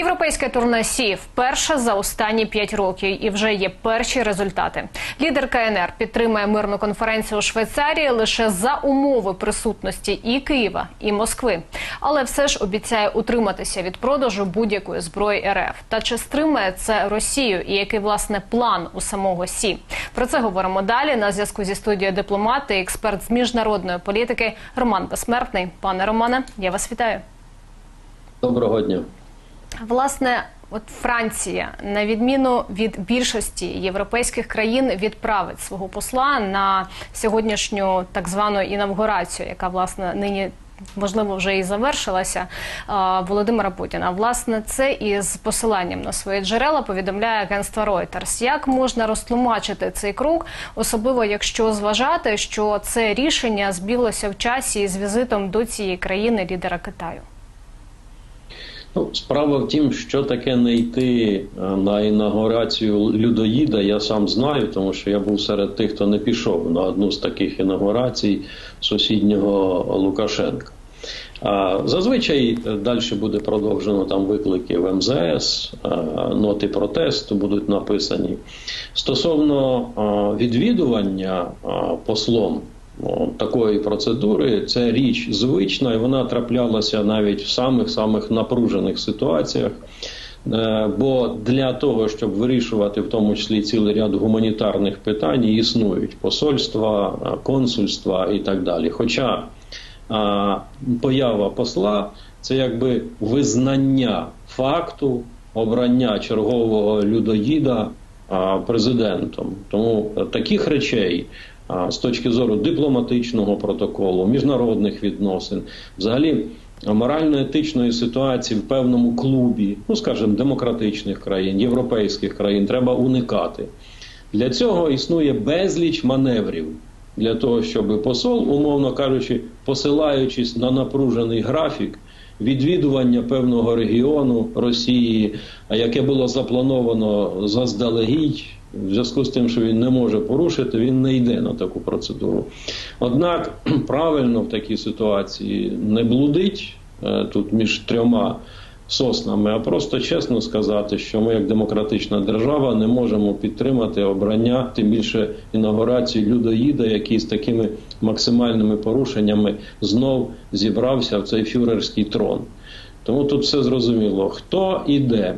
Європейське турне СІ вперше за останні п'ять років і вже є перші результати. Лідер КНР підтримує мирну конференцію у Швейцарії лише за умови присутності і Києва, і Москви, але все ж обіцяє утриматися від продажу будь-якої зброї РФ. Та чи стримає це Росію і який власне план у самого СІ? Про це говоримо далі. На зв'язку зі студією дипломати, і експерт з міжнародної політики Роман Безсмертний. Пане Романе, я вас вітаю. Доброго дня. Власне, от Франція, на відміну від більшості європейських країн, відправить свого посла на сьогоднішню так звану інавгурацію, яка власне нині. Можливо, вже і завершилася Володимира Путіна. Власне, це із посиланням на свої джерела повідомляє агентство Reuters. Як можна розтлумачити цей крок, особливо якщо зважати, що це рішення збіглося в часі з візитом до цієї країни лідера Китаю? Ну, справа в тім, що таке не йти е, на інаугурацію людоїда, я сам знаю, тому що я був серед тих, хто не пішов на одну з таких інаугурацій сусіднього Лукашенка. Зазвичай далі буде продовжено там виклики в МЗС, е, ноти протесту будуть написані. Стосовно е, відвідування послом такої процедури це річ звична, і вона траплялася навіть в самих самих напружених ситуаціях. Е, бо для того, щоб вирішувати в тому числі цілий ряд гуманітарних питань, існують посольства, консульства і так далі. Хоча поява посла це якби визнання факту обрання чергового людоїда президентом. Тому таких речей з точки зору дипломатичного протоколу, міжнародних відносин, взагалі морально-етичної ситуації в певному клубі, ну скажімо, демократичних країн, європейських країн, треба уникати. Для цього існує безліч маневрів. Для того, щоб посол, умовно кажучи, посилаючись на напружений графік відвідування певного регіону Росії, яке було заплановано заздалегідь, в зв'язку з тим, що він не може порушити, він не йде на таку процедуру. Однак правильно в такій ситуації не блудить е, тут між трьома соснами, а просто чесно сказати, що ми, як демократична держава, не можемо підтримати обрання, тим більше інаугурацію людоїда, який з такими максимальними порушеннями знов зібрався в цей фюрерський трон. Тому тут все зрозуміло, хто іде.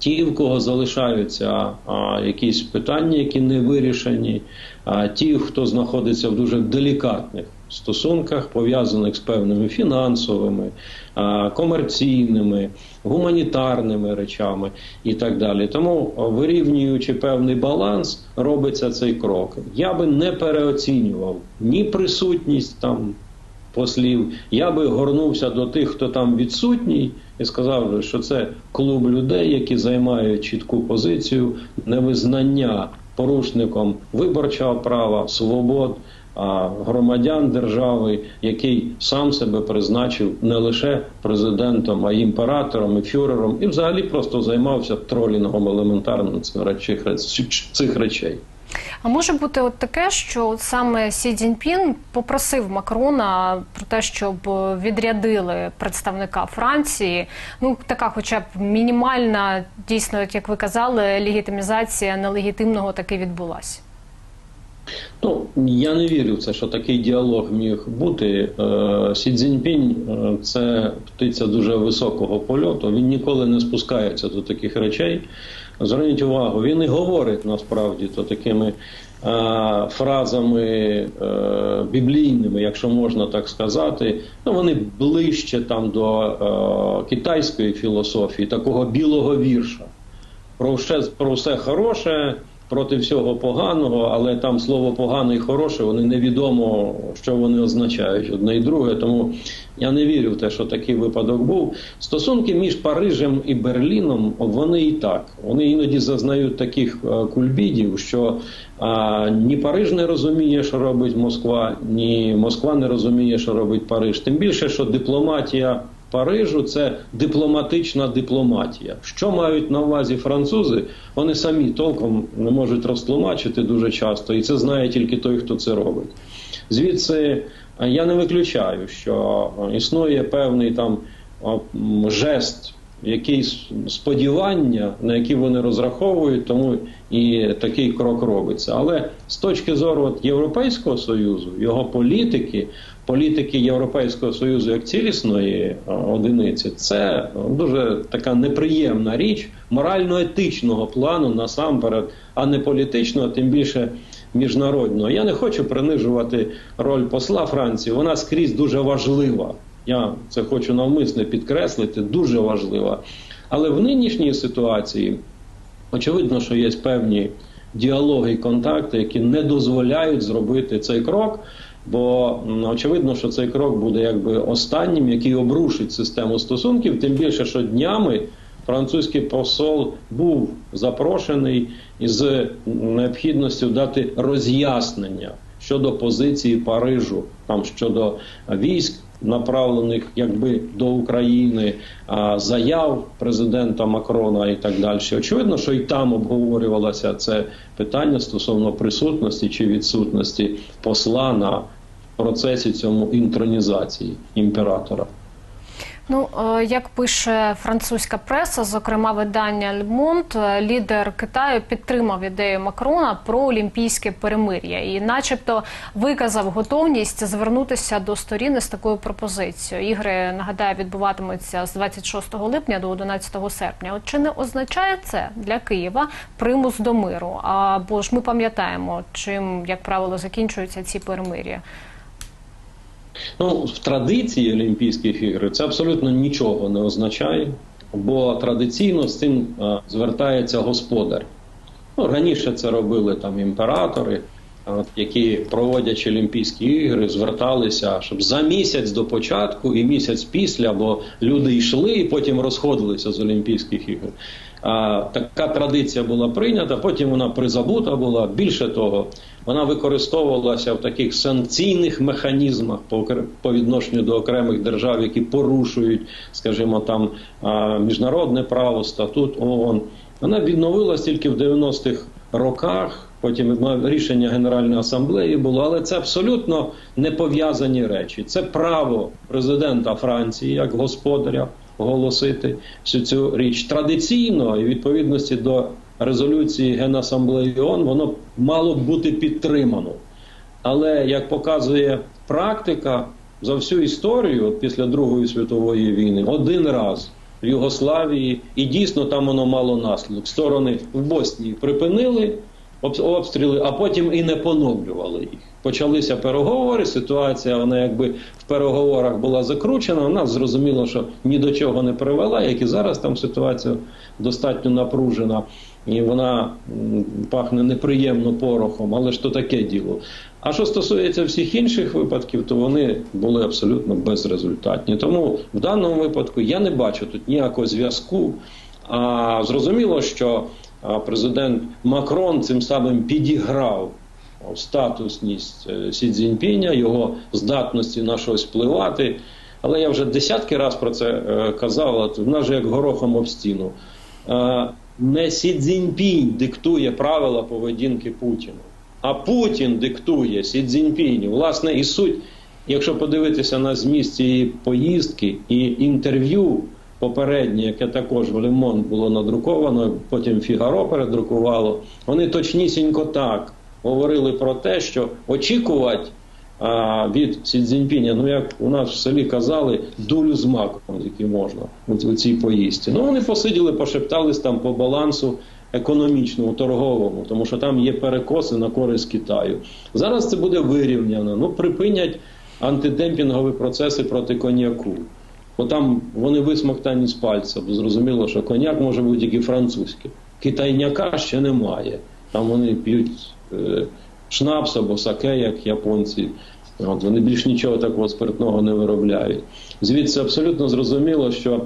Ті, в кого залишаються а, якісь питання, які не вирішені, а ті, хто знаходиться в дуже делікатних стосунках, пов'язаних з певними фінансовими, а, комерційними, гуманітарними речами і так далі. Тому, вирівнюючи певний баланс, робиться цей крок. Я би не переоцінював ні присутність там послів. Я би горнувся до тих, хто там відсутній, і сказав, що це клуб людей, які займають чітку позицію невизнання порушником виборчого права, свобод. Громадян держави, який сам себе призначив не лише президентом, а й імператором і фюрером, і взагалі просто займався тролінгом елементарним цих речей. А може бути от таке, що от саме Сі Цзіньпін попросив Макрона про те, щоб відрядили представника Франції. Ну така, хоча б мінімальна, дійсно, як ви казали, легітимізація нелегітимного таки відбулася. Ну, я не вірю в це, що такий діалог міг бути. Е, Сі Цзіньпінь е, – це птиця дуже високого польоту. Він ніколи не спускається до таких речей. Зверніть увагу, він і говорить насправді то такими а, фразами а, е, біблійними, якщо можна так сказати. Ну вони ближче там до а, китайської філософії, такого білого вірша. Про все, про все хороше проти всього поганого, але там слово погане і хороше, вони невідомо, що вони означають одне і друге. Тому я не вірю в те, що такий випадок був. Стосунки між Парижем і Берліном вони і так. Вони іноді зазнають таких е, кульбідів, що а, ні Париж не розуміє, що робить Москва, ні Москва не розуміє, що робить Париж. Тим більше, що дипломатія. Парижу це дипломатична дипломатія. Що мають на увазі французи? Вони самі толком не можуть розтлумачити дуже часто, і це знає тільки той, хто це робить. Звідси я не виключаю, що існує певний там жест якісь сподівання, на які вони розраховують, тому і такий крок робиться. Але з точки зору от Європейського союзу, його політики, політики Європейського союзу як цілісної одиниці, це дуже така неприємна річ морально-етичного плану насамперед, а не політичного, тим більше міжнародного. Я не хочу принижувати роль посла Франції. Вона скрізь дуже важлива. Я це хочу навмисне підкреслити, дуже важлива. Але в нинішній ситуації очевидно, що є певні діалоги і контакти, які не дозволяють зробити цей крок. Бо очевидно, що цей крок буде якби останнім, який обрушить систему стосунків, тим більше, що днями французький посол був запрошений із необхідністю дати роз'яснення щодо позиції Парижу, там щодо військ, направлених якби до України, заяв президента Макрона і так далі. Очевидно, що і там обговорювалося це питання стосовно присутності чи відсутності посла на процесі цьому інтронізації імператора. Ну, е, як пише французька преса, зокрема видання Monde, е, лідер Китаю підтримав ідею Макрона про олімпійське перемир'я і, начебто, виказав готовність звернутися до сторін з такою пропозицією. Ігри нагадаю відбуватимуться з 26 липня до 11 серпня. От чи не означає це для Києва примус до миру? Або ж ми пам'ятаємо, чим як правило закінчуються ці перемир'я? Ну, в традиції Олімпійських ігор це абсолютно нічого не означає, бо традиційно з цим а, звертається господар. Ну, раніше це робили там імператори, які проводячи Олімпійські ігри, зверталися, щоб за місяць до початку і місяць після, бо люди йшли і потім розходилися з Олімпійських ігор. А, така традиція була прийнята, потім вона призабута була. Більше того, вона використовувалася в таких санкційних механізмах по, по відношенню до окремих держав, які порушують, скажімо, там міжнародне право, статут ООН. Вона відновилась тільки в 90-х роках. Потім рішення Генеральної асамблеї було, але це абсолютно не пов'язані речі. Це право президента Франції як господаря оголосити всю цю річ традиційно і відповідності до резолюції Генасамблеї ООН воно мало б бути підтримано. Але як показує практика, за всю історію після Другої світової війни один раз в Югославії, і дійсно там воно мало наслідок. Сторони в Боснії припинили обстріли, а потім і не поновлювали їх. Почалися переговори. Ситуація вона якби в переговорах була закручена. Вона зрозуміло, що ні до чого не привела, як і зараз там ситуація достатньо напружена, і вона пахне неприємно порохом, але ж то таке діло. А що стосується всіх інших випадків, то вони були абсолютно безрезультатні. Тому в даному випадку я не бачу тут ніякого зв'язку. А зрозуміло, що президент Макрон цим самим підіграв статусність е, Сі Цзіньпіня, його здатності на щось впливати. Але я вже десятки раз про це е, казав, в нас же як горохом об стіну. Не Сі Цзіньпінь диктує правила поведінки Путіну, а Путін диктує Сі Цзіньпіню. Власне, і суть, якщо подивитися на зміст цієї поїздки і інтерв'ю попереднє, яке також в Лемон було надруковано, потім Фігаро передрукувало, вони точнісінько так говорили про те, що очікувати від Сі Цзіньпіня, ну як у нас в селі казали, дулю з маком, який можна у цій поїздці. Ну вони посиділи, пошептались там по балансу економічному, торговому, тому що там є перекоси на користь Китаю. Зараз це буде вирівняно. Ну припинять антидемпінгові процеси проти коньяку. Бо там вони висмоктані з пальця, бо зрозуміло, що коньяк може бути тільки французький. Китайняка ще немає. Там вони п'ють е, шнапс або саке, як японці. От, вони більш нічого такого спиртного не виробляють. Звідси абсолютно зрозуміло, що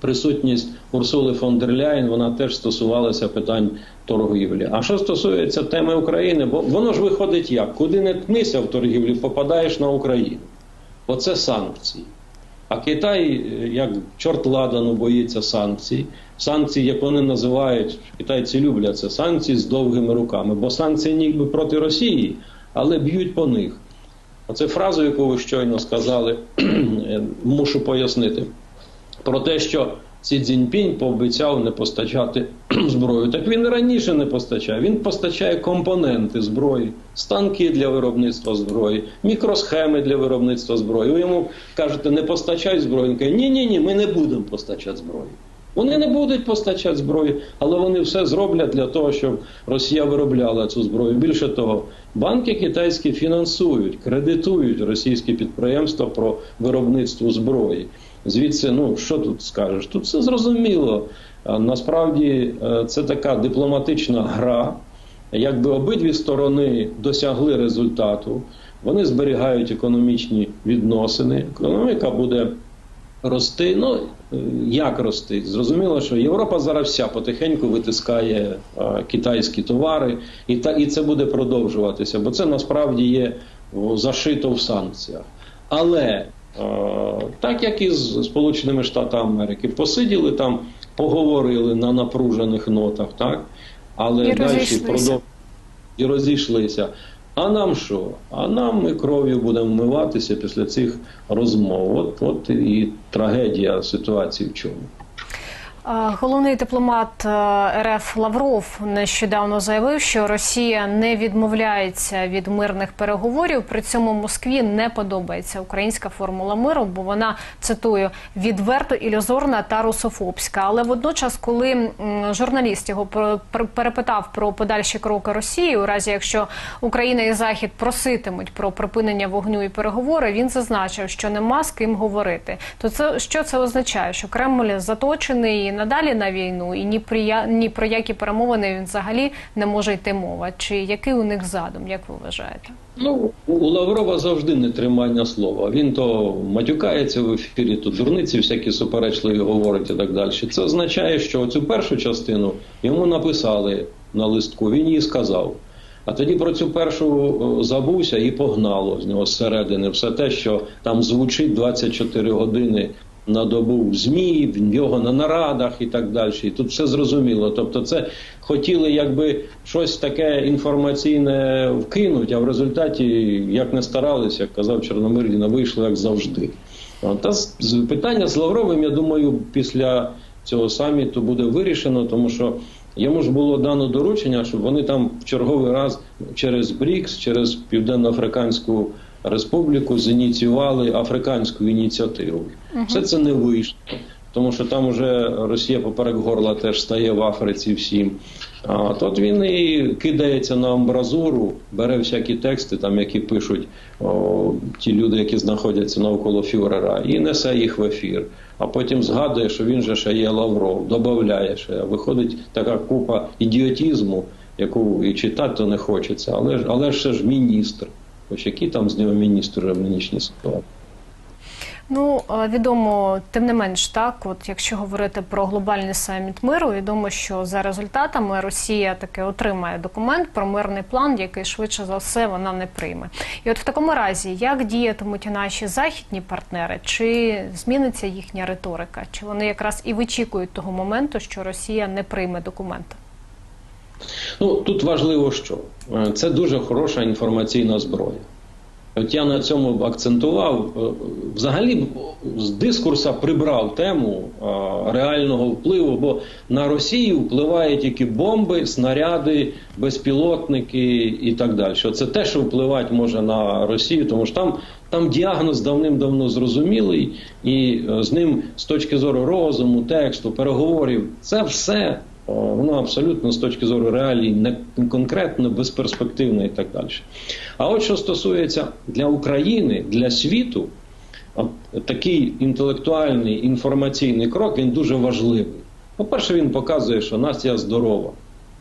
присутність Урсули фон дер Ляєн, вона теж стосувалася питань торгівлі. А що стосується теми України, бо воно ж виходить як? Куди не ткнися в торгівлі, попадаєш на Україну. Оце санкції. А Китай, е, як чорт ладану, боїться санкцій. Санкції, як вони називають, китайці люблять це санкції з довгими руками, бо санкції ніби проти Росії, але б'ють по них. Оце фразу, яку ви щойно сказали, мушу пояснити. Про те, що Сі Цзіньпінь пообіцяв не постачати зброю. Так він раніше не постачає. Він постачає компоненти зброї, станки для виробництва зброї, мікросхеми для виробництва зброї. Ви йому кажете, не постачай зброю. Він каже, ні, ні, ні, ми не будемо постачати зброю. Вони не будуть постачати зброю, але вони все зроблять для того, щоб Росія виробляла цю зброю. Більше того, банки китайські фінансують, кредитують російські підприємства про виробництво зброї. Звідси, ну що тут скажеш? Тут все зрозуміло. Насправді е, це така дипломатична гра. Якби обидві сторони досягли результату, вони зберігають економічні відносини. Економіка буде рости. Ну як рости? Зрозуміло, що Європа зараз вся потихеньку витискає е, китайські товари, і та і це буде продовжуватися, бо це насправді є зашито в санкціях. Але е, так як і з Сполученими Штатами Америки, посиділи там, поговорили на напружених нотах, так але І далі продовжують і розійшлися. А нам що? А нам ми кров'ю будемо вмиватися після цих розмов. От, от і трагедія ситуації в чому. Головний дипломат е, РФ Лавров нещодавно заявив, що Росія не відмовляється від мирних переговорів. При цьому Москві не подобається українська формула миру, бо вона цитую відверто ілюзорна та русофобська. Але водночас, коли журналіст його перепитав про подальші кроки Росії, у разі якщо Україна і Захід проситимуть про припинення вогню і переговори, він зазначив, що нема з ким говорити. То це що це означає? Що Кремль заточений надалі на війну, і ні при ні про які перемовини він взагалі не може йти мова. Чи який у них задум, як ви вважаєте? Ну, у Лаврова завжди не тримання слова. Він то матюкається в ефірі, то дурниці всякі суперечливі говорить і так далі. Це означає, що цю першу частину йому написали на листку, він її сказав. А тоді про цю першу забувся і погнало з нього зсередини все те, що там звучить 24 години на добу в ЗМІ, в нього на нарадах і так далі. Тут все зрозуміло. Тобто, це хотіли якби щось таке інформаційне вкинуть, а в результаті, як не старалися, як казав Чорномирдіна, вийшло як завжди. Та питання з Лавровим, я думаю, після цього саміту буде вирішено, тому що йому ж було дано доручення, щоб вони там в черговий раз через БРІКС, через Південно-Африканську Республіку зініціювали африканську ініціативу. Все це не вийшло. Тому що там уже Росія поперек горла теж стає в Африці всім. А тут він і кидається на амбразуру, бере всякі тексти, там які пишуть о, ті люди, які знаходяться навколо Фюрера, і несе їх в ефір. А потім згадує, що він же ще є Лавров, додає ще. Виходить така купа ідіотізму, яку і читати то не хочеться. Але ж але ж ще ж міністр. Хоч який там з нього міністр в нинішній ситуації. Ну відомо, тим не менш, так от якщо говорити про глобальний саміт миру, відомо, що за результатами Росія таки отримає документ про мирний план, який швидше за все вона не прийме. І от в такому разі, як діятимуть наші західні партнери, чи зміниться їхня риторика, чи вони якраз і вичікують того моменту, що Росія не прийме документ? Ну тут важливо, що Е, це дуже хороша інформаційна зброя. От я на цьому акцентував. Е, Взагалі з дискурса прибрав тему е, реального впливу, бо на Росію впливають тільки бомби, снаряди, безпілотники і так далі. Це те, що впливати може на Росію, тому що там, там діагноз давним-давно зрозумілий, і з ним з точки зору розуму, тексту, переговорів, це все о, воно абсолютно з точки зору реалій не конкретно, безперспективно і так далі. А от що стосується для України, для світу, такий інтелектуальний інформаційний крок він дуже важливий. По-перше, він показує, що нація здорова,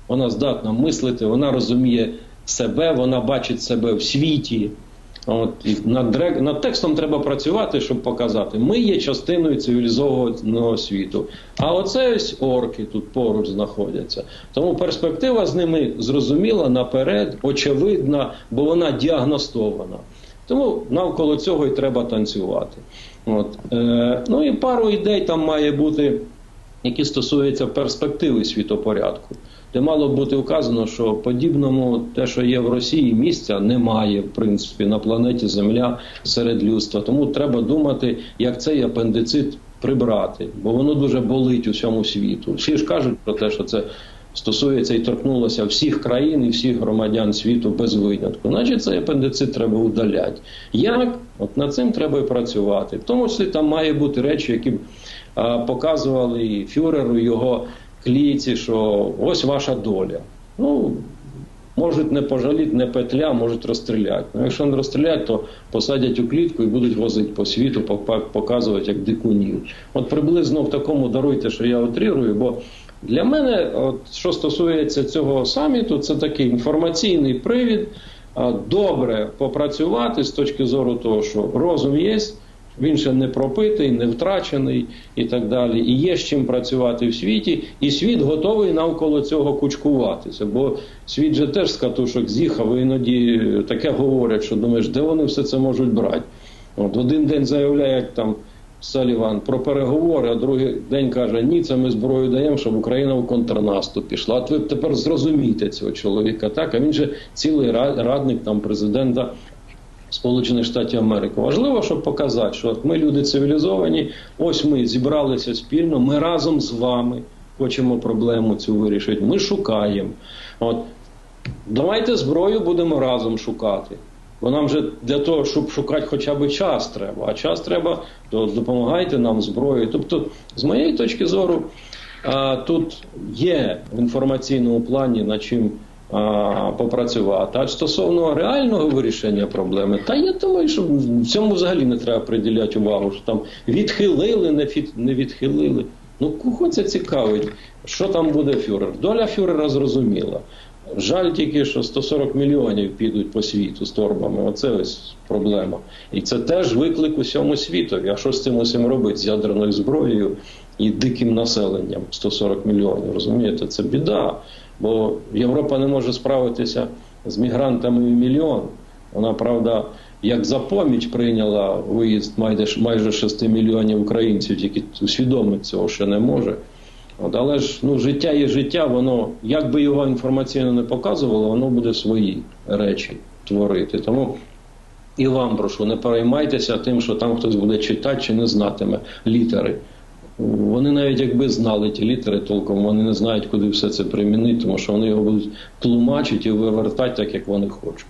вона здатна мислити, вона розуміє себе, вона бачить себе в світі. От над, ре- над текстом треба працювати, щоб показати, ми є частиною цивілізованого світу. А оце ось орки тут поруч знаходяться. Тому перспектива з ними зрозуміла наперед, очевидна, бо вона діагностована. Тому навколо цього і треба танцювати. От. Е, ну і пару ідей там має бути, які стосуються перспективи світопорядку. Де мало бути вказано, що подібному те, що є в Росії, місця немає, в принципі, на планеті Земля серед людства. Тому треба думати, як цей апендицит прибрати, бо воно дуже болить усьому світу. Всі ж кажуть про те, що це стосується і торкнулося всіх країн і всіх громадян світу без винятку. Значить, цей апендицит треба удаляти. Як? От над цим треба і працювати. В тому числі там має бути речі, які а, показували і фюреру, його кліці, що ось ваша доля. Ну, можуть не пожаліти, не петля, можуть розстріляти. Ну, якщо не розстрілять, то посадять у клітку і будуть возити по світу, показувати як дикунів. От приблизно в такому даруйте, що я отрірую, бо для мене, от, що стосується цього саміту, це такий інформаційний привід. Добре попрацювати з точки зору того, що розум є, він ще не пропитий, не втрачений і так далі. І є з чим працювати в світі, і світ готовий навколо цього кучкуватися. Бо світ же теж з катушок з'їхав, і іноді таке говорять, що думаєш, де вони все це можуть брати. От один день заявляє, як там Саліван про переговори, а другий день каже: ні, це ми зброю даємо, щоб Україна в контрнаступ пішла. От ви тепер зрозумієте цього чоловіка. Так, а він же цілий радник там президента Сполучених Штатів Америки. Важливо, щоб показати, що от ми люди цивілізовані, ось ми зібралися спільно, ми разом з вами хочемо проблему цю вирішити. Ми шукаємо. От давайте зброю будемо разом шукати. Бо нам же для того, щоб шукати хоча б час треба, а час треба, то допомагайте нам зброєю. Тобто, з моєї точки зору, тут є в інформаційному плані над чим попрацювати. А стосовно реального вирішення проблеми, та я думаю, що в цьому взагалі не треба приділяти увагу, що там відхилили, не, фі- не відхилили. Ну, кого це цікавить, що там буде фюрер? Доля фюрера зрозуміла. Жаль тільки, що 140 мільйонів підуть по світу з торбами. Оце ось проблема. І це теж виклик усьому світові. А що з цим усім робити? З ядерною зброєю і диким населенням 140 мільйонів. Розумієте, це біда. Бо Європа не може справитися з мігрантами в мільйон. Вона, правда, як за поміч прийняла виїзд майже, майже 6 мільйонів українців, тільки усвідомити цього ще не може. От, але ж ну, життя є життя, воно, як би його інформаційно не показувало, воно буде свої речі творити. Тому і вам прошу, не переймайтеся тим, що там хтось буде читати чи не знатиме літери. Вони навіть якби знали ті літери толком, вони не знають, куди все це примінити, тому що вони його будуть тлумачити і вивертати так, як вони хочуть.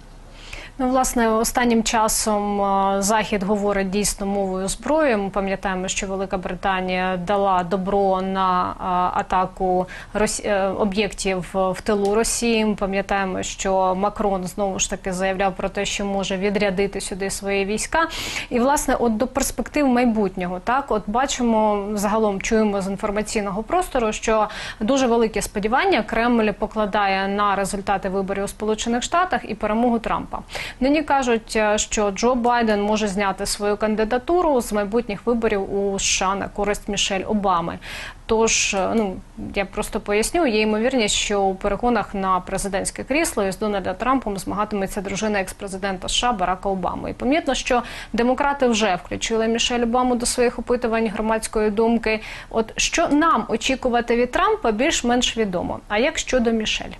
Ну, власне, останнім часом е, Захід говорить дійсно мовою зброї. Ми пам'ятаємо, що Велика Британія дала добро на е, атаку е, об'єктів в тилу Росії. Ми пам'ятаємо, що Макрон знову ж таки заявляв про те, що може відрядити сюди свої війська. І власне, от до перспектив майбутнього, так от бачимо загалом, чуємо з інформаційного простору, що дуже великі сподівання Кремль покладає на результати виборів у Сполучених Штатах і перемогу Трампа. Нині кажуть, е, що Джо Байден може зняти свою кандидатуру з майбутніх виборів у США на користь Мішель Обами. Тож, е, ну я просто поясню, є ймовірність, що у перегонах на президентське крісло із Дональда Трампом змагатиметься дружина експрезидента США Барака Обами. І помітно, що демократи вже включили Мішель Обаму до своїх опитувань громадської думки. От що нам очікувати від Трампа, більш-менш відомо. А як щодо Мішель?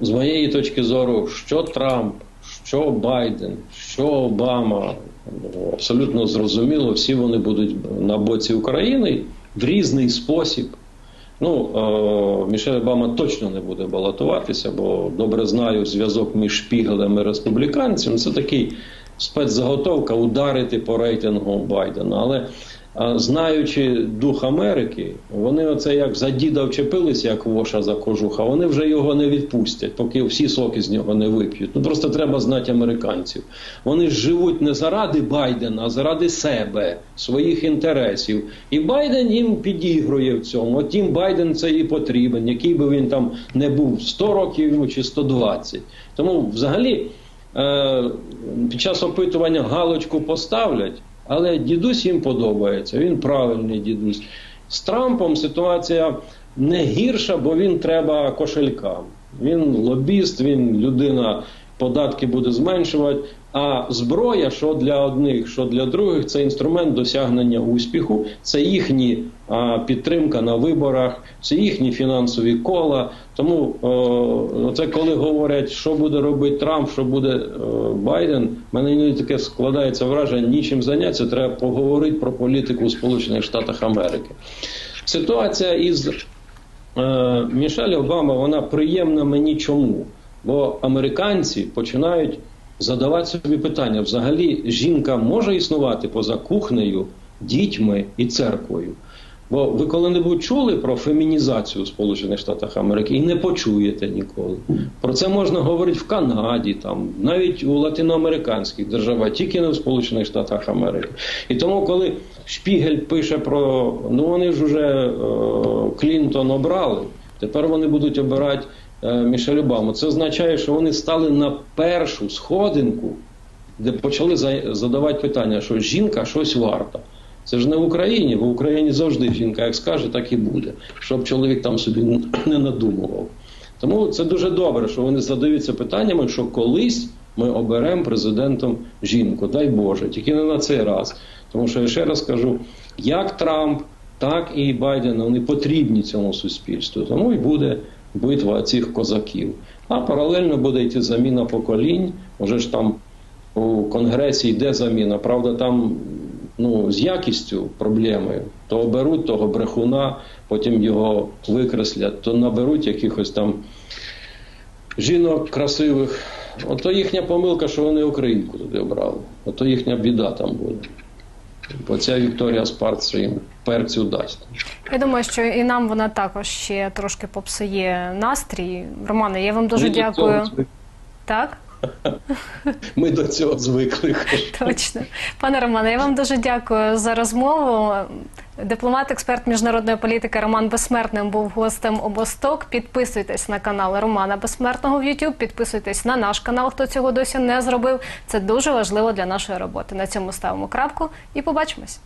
З моєї точки зору, що Трамп, що Байден, що Обама, абсолютно зрозуміло, всі вони будуть на боці України в різний спосіб. Ну, е, Мішель Обама точно не буде балотуватися, бо добре знаю зв'язок між Шпігелем і республіканцем. Це такий спецзаготовка ударити по рейтингу Байдена. Але знаючи дух Америки, вони оце як за діда вчепилися, як воша за кожуха, вони вже його не відпустять, поки всі соки з нього не вип'ють. Ну просто треба знати американців. Вони живуть не заради Байдена, а заради себе, своїх інтересів. І Байден їм підігрує в цьому. От їм Байден це і потрібен, який би він там не був 100 років йому чи 120. Тому взагалі е, під час опитування галочку поставлять. Але дідусь їм подобається, він правильний дідусь. З Трампом ситуація не гірша, бо він треба кошелькам. Він лобіст, він людина податки буде зменшувати. А зброя, що для одних, що для других, це інструмент досягнення успіху, це їхні а, підтримка на виборах, це їхні фінансові кола. Тому о, це коли говорять, що буде робити Трамп, що буде е, Байден. мене іноді таке складається враження, нічим зайнятися. Треба поговорити про політику у Сполучених Штатах Америки. Ситуація із е, Мішель Обама вона приємна мені чому? Бо американці починають задавати собі питання: взагалі жінка може існувати поза кухнею, дітьми і церквою. Бо ви коли-небудь чули про фемінізацію у Сполучених Штатах Америки і не почуєте ніколи. Про це можна говорити в Канаді, там навіть у латиноамериканських державах, тільки не в Сполучених Штатах Америки. І тому, коли Шпігель пише про ну вони ж уже е, Клінтон обрали, тепер вони будуть обирати Мішель Обаму. Це означає, що вони стали на першу сходинку, де почали задавати питання, що жінка щось варта. Це ж не в Україні, бо в Україні завжди жінка як скаже, так і буде, щоб чоловік там собі не надумував. Тому це дуже добре, що вони задаються питаннями, що колись ми оберемо президентом жінку. Дай Боже, тільки не на цей раз. Тому що я ще раз кажу, як Трамп, так і Байден, вони потрібні цьому суспільству. Тому і буде битва цих козаків. А паралельно буде йти заміна поколінь. Уже ж там у Конгресі йде заміна. Правда, там ну, з якістю проблеми. То оберуть того брехуна, потім його викреслять, то наберуть якихось там жінок красивих. Ото їхня помилка, що вони українку туди обрали. Ото їхня біда там буде. Бо ця Вікторія Спарт своїм перцю дасть. Я думаю, що і нам вона також ще трошки попсує настрій. Романе, я вам дуже Ні, дякую. цього дякую. Так? Ми до цього звикли. Точно. Пане Романе, я вам дуже дякую за розмову. Дипломат, експерт міжнародної політики Роман Безсмертним був гостем обосток. Підписуйтесь на канал Романа Безсмертного в YouTube, підписуйтесь на наш канал, хто цього досі не зробив. Це дуже важливо для нашої роботи. На цьому ставимо крапку і побачимось.